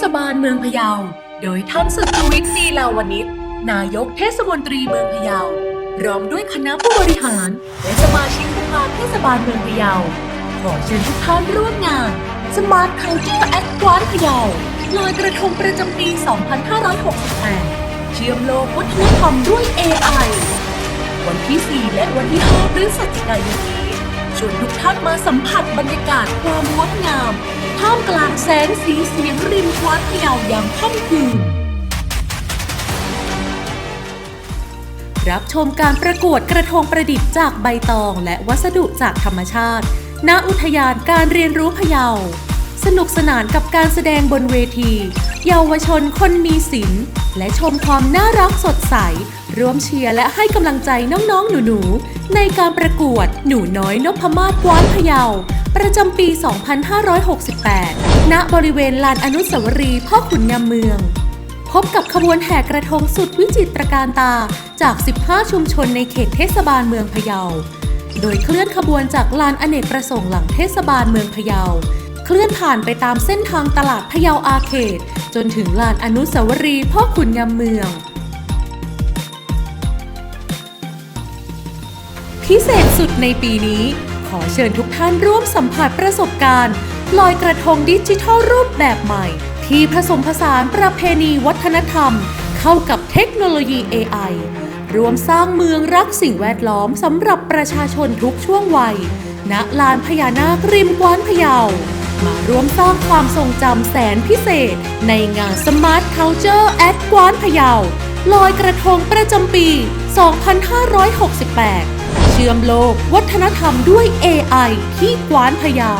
ศบาลเมืองพะเยา โดยท่านสุทวิทย์นีลาวนิชนายกเทศมนตรีเมืองพะเยาพร้อมด้วยคณะผู้บริหาร และสมาชิกสภาเทศบาลเมืองพะเยา ขอเชิญทุกท่านร่วมงาน Smart Culture at กวานพะเยาลอยกระทงประจำปี 2568 เชื่อมโลกวัฒนธรรมด้วย AI วันที่ 4 และวันที่ 5 พฤศจิกายนนี้ ชวนทุกท่านมาสัมผัสบรรยากาศความงดงาม ท่ามกลางแสงสีเสียงริมกวานพะเยาอย่างค่ำคืน รับชมการประกวดกระทงประดิษฐ์จากใบตองและวัสดุจากธรรมชาติ ณ อุทยานการเรียนรู้พะเยา สนุกสนานกับการแสดงบนเวที เยาวชนคนมีศิลและชมความน่ารักสดใส ร่วมเชียร์และให้กำลังใจน้องๆ หนูๆ ในการประกวดหนูน้อยนพมาศกวานพะเยา ประจำปี 2568 ณ บริเวณลานอนุสาวรีย์พ่อขุนงามเมือง พบกับขบวนแห่กระทงสุดวิจิตรการตาจาก 15 ชุมชนในเขตเทศบาลเมืองพะเยา โดยเคลื่อนขบวนจากลานอเนกประสงค์หลังเทศบาลเมืองพะเยา เคลื่อนผ่านไปตามเส้นทางตลาดพะเยาอาเขต จนถึงลานอนุสาวรีย์พ่อขุนงามเมือง พิเศษสุดในปีนี้ ขอเชิญทุกท่านร่วมสัมผัสประสบการณ์ลอยกระทงดิจิทัลรูปแบบใหม่ ที่ผสมผสานประเพณีวัฒนธรรม เข้ากับเทคโนโลยี AI รวมสร้างเมืองรักสิ่งแวดล้อมสำหรับประชาชนทุกช่วงวัยณลานพญานาคริมกว้านพะเยา มาร่วมสร้างความทรงจำแสนพิเศษ ในงาน Smart Culture at กวานพะเยาลอยกระทงประจำปี 2568 เชื่อมโลกวัฒนธรรมด้วย AI ที่กวานพะเยา